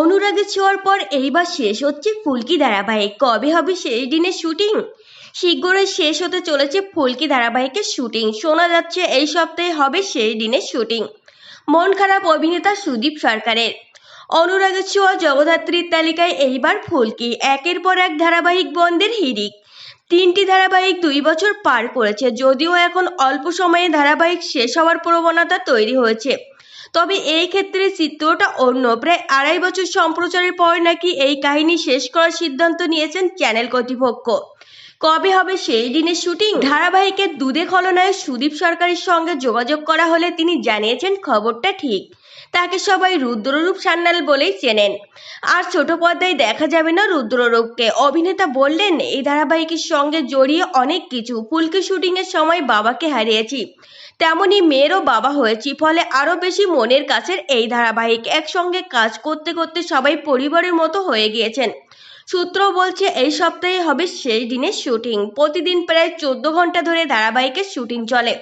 অনুরাগে ছোঁয়ার পর এইবার শেষ হচ্ছে ফুলকি ধারাবাহিক। কবে হবে সেই দিনের শুটিং? শীঘ্রই শেষ হতে চলেছে ফুলকি ধারাবাহিকের শুটিং। শোনা যাচ্ছে এই সপ্তাহে হবে সেই দিনের শুটিং। মন খারাপ অভিনেতা সুদীপ সরকারের। অনুরাগে ছোঁয়া জগদ্ধাত্রীর তালিকায় এইবার ফুলকি। একের পর এক ধারাবাহিক বন্ধের হিরিক তিনটি ধারাবাহিক দুই বছর পার করেছে, যদিও এখন অল্প সময়ে ধারাবাহিক শেষ হওয়ার প্রবণতা তৈরি হয়েছে। তবে এই ক্ষেত্রে চিত্রটা অন্য। প্রায় আড়াই বছর সম্প্রচারের পর নাকি এই কাহিনী শেষ করার সিদ্ধান্ত নিয়েছেন চ্যানেল কর্তৃপক্ষ। কবে হবে সেই দিনের শুটিং? ধারাবাহিকের দুধে খলনায়ক সুদীপ সরকারের সঙ্গে যোগাযোগ করা হলে তিনি জানিয়েছেন খবরটা ঠিক। তাকে সবাই রুদ্ররূপ সান্যাল বলেই চেনেন। আর ছোট পর্দায় দেখা যাবে না রুদ্ররূপকে। অভিনেতা বললেন, এই ধারাবাহিকের সঙ্গে জড়িয়ে অনেক কিছু। ফুলকি শুটিংয়ের সময় বাবাকে হারিয়েছি। তেমনি মেয়েরও বাবা হয়েছি। ফলে আরও বেশি মনের কাছের এই ধারাবাহিক। একসঙ্গে কাজ করতে করতে সবাই পরিবারের মতো হয়ে গিয়েছেন। সূত্র বলছে, এই সপ্তাহে হবে সেই দিনের শুটিং। প্রতিদিন প্রায় চোদ্দ ঘণ্টা ধরে ধারাবাহিকের শুটিং চলে।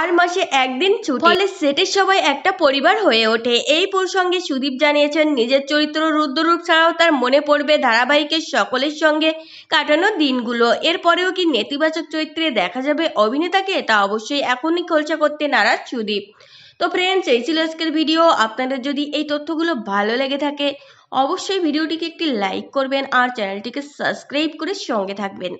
আর মাসে একদিন ছুটি। ফলে সেটের সবাই একটা পরিবার হয়ে ওঠে। এই প্রসঙ্গে সুদীপ জানিয়েছেন, নিজের চরিত্র রুদ্ররূপ ছাড়াও তার মনে পড়বে ধারাবাহিকের সকলের সঙ্গে কাটানো দিনগুলো। এরপরেও কি নেতিবাচক চরিত্রে দেখা যাবে অভিনেতাকে? তা অবশ্যই এখনই খোলসা করতে নারাজ সুদীপ। তো ফ্রেন্ডস এই ছিল আজকের ভিডিও আপনাদের যদি এই তথ্যগুলো ভালো লেগে থাকে, অবশ্যই ভিডিওটিকে একটি লাইক করবেন আর চ্যানেলটিকে সাবস্ক্রাইব করে সঙ্গে থাকবেন।